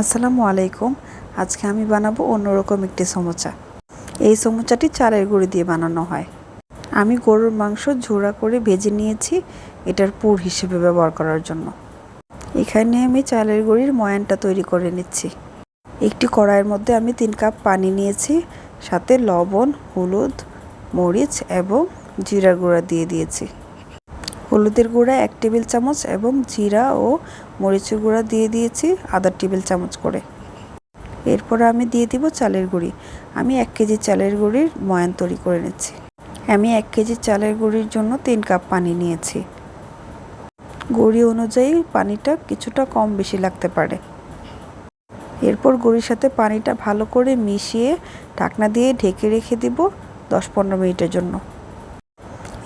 আসসালামু আলাইকুম। আজকে আমি বানাবো অন্যরকম একটি সমোচা। এই সমোচাটি চালের গুঁড়ি দিয়ে বানানো হয়। আমি গরুর মাংস ঝোড়া করে ভেজে নিয়েছি এটার পুর হিসেবে ব্যবহার করার জন্য। এখানে আমি চালের গুঁড়ির ময়ানটা তৈরি করে নিচ্ছি। একটি কড়াইয়ের মধ্যে আমি তিন কাপ পানি নিয়েছি, সাথে লবণ, হলুদ, মরিচ এবং জিরা গুঁড়া দিয়ে দিয়েছি। হলুদের গুঁড়া এক টেবিল চামচ এবং জিরা ও মরিচের গুঁড়া দিয়ে দিয়েছি আধা টেবিল চামচ করে। এরপর আমি দিয়ে দিব চালের গুঁড়ি। আমি এক কেজি চালের গুঁড়ির ময়ান তৈরি করে নিচ্ছি। আমি এক কেজি চালের গুঁড়ির জন্য তিন কাপ পানি নিয়েছি। গুঁড়ি অনুযায়ী পানিটা কিছুটা কম বেশি লাগতে পারে। এরপর গুঁড়ির সাথে পানিটা ভালো করে মিশিয়ে ঢাকনা দিয়ে ঢেকে রেখে দিব দশ পনেরো মিনিটের জন্য।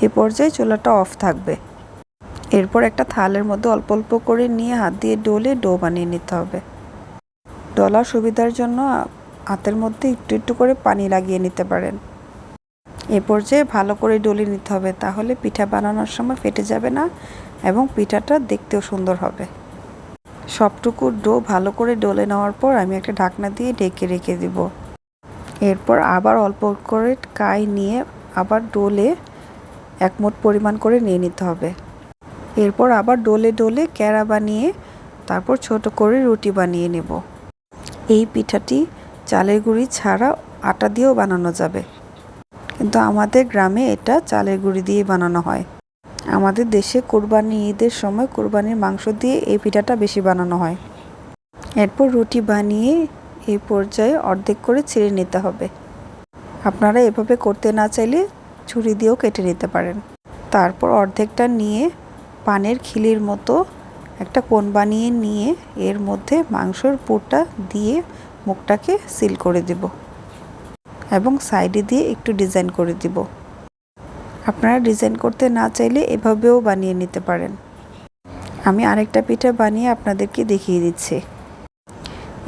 এ পর্যায়ে চুলাটা অফ থাকবে। এরপর একটা থালের মধ্যে অল্প অল্প করে নিয়ে হাত দিয়ে ডলে ডো বানিয়ে নিতে হবে। ডলার সুবিধার জন্য হাতের মধ্যে একটু একটু করে পানি লাগিয়ে নিতে পারেন। এ পর্যায়ে ভালো করে ডলে নিতে হবে, তাহলে পিঠা বানানোর সময় ফেটে যাবে না এবং পিঠাটা দেখতেও সুন্দর হবে। সবটুকু ডো ভালো করে ডলে নেওয়ার পর আমি একটা ঢাকনা দিয়ে ঢেকে রেখে দিব। এরপর আবার অল্প করে কাই নিয়ে আবার ডোলে এক মুঠ পরিমাণ করে নিয়ে নিতে হবে। এরপর আবার ডোলে ডোলে ক্যারা বানিয়ে, তারপর ছোট করে রুটি বানিয়ে নেব। এই পিঠাটি চালের গুঁড়ি ছাড়া আটা দিয়েও বানানো যাবে। কিন্তু আমাদের গ্রামে এটা চালের গুঁড়ি দিয়ে বানানো হয়। আমাদের দেশে কোরবানি ঈদের সময় কোরবানির মাংস দিয়ে এই পিঠাটা বেশি বানানো হয়। এরপর রুটি বানিয়ে এই পর্যায়ে অর্ধেক করে ছিঁড়ে নিতে হবে। আপনারা এভাবে করতে না চাইলে ছুরি দিয়েও কেটে নিতে পারেন। তারপর অর্ধেকটা নিয়ে পানের খিলির মতো একটা কোণ বানিয়ে নিয়ে এর মধ্যে মাংসর পুরটা দিয়ে মুখটাকে সিল করে দেব এবং সাইডে দিয়ে একটু ডিজাইন করে দিব। আপনারা ডিজাইন করতে না চাইলে এভাবেও বানিয়ে নিতে পারেন। আমি আরেকটা পিঠা বানিয়ে আপনাদেরকে দেখিয়ে দিচ্ছি।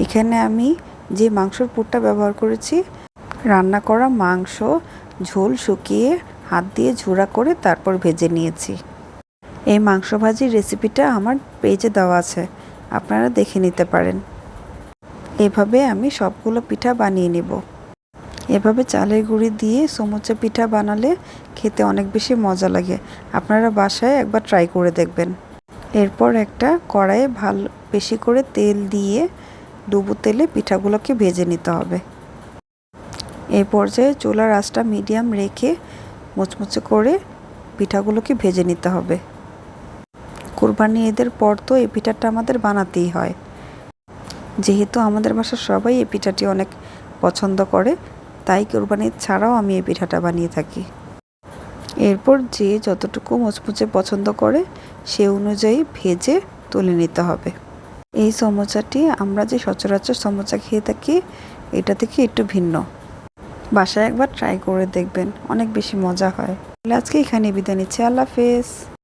এখানে আমি যে মাংসর পুরটা ব্যবহার করেছি, রান্না করা মাংস, ঝোল শুকিয়ে হাত দিয়ে ঝুরা করে তারপর ভেজে নিয়েছি। এই মাংস ভাজির রেসিপিটা আমার পেজে দেওয়া আছে, আপনারা দেখে নিতে পারেন। এভাবে আমি সবগুলো পিঠা বানিয়ে নেব। এভাবে চালের গুঁড়ি দিয়ে সমুচা পিঠা বানালে খেতে অনেক বেশি মজা লাগে। আপনারা বাসায় একবার ট্রাই করে দেখবেন। এরপর একটা কড়াইয়ে ভালো, বেশি করে তেল দিয়ে ডুবো তেলে পিঠাগুলোকে ভেজে নিতে হবে। এই পর্যায়ে চুলার আঁচটা মিডিয়াম রেখে মুচমুচে করে পিঠাগুলোকে ভেজে নিতে হবে। কোরবানি ঈদের পর তো এই পিঠাটা আমাদের বানাতেই হয়। যেহেতু আমাদের বাসার সবাই এই পিঠাটি অনেক পছন্দ করে, তাই কোরবানি ছাড়াও আমি এই পিঠাটা বানিয়ে থাকি। এরপর যে যতটুকু মুচমুচে পছন্দ করে, সে অনুযায়ী ভেজে তুলে নিতে হবে। এই সমোচাটি আমরা যে সচরাচর সমোচা খেয়ে থাকি, এটা থেকে একটু ভিন্ন। বাসায় একবার ট্রাই করে দেখবেন, অনেক বেশি মজা হয়। আজকে এখানে বিদায় নিচ্ছি। আল্লাহ হাফেজ।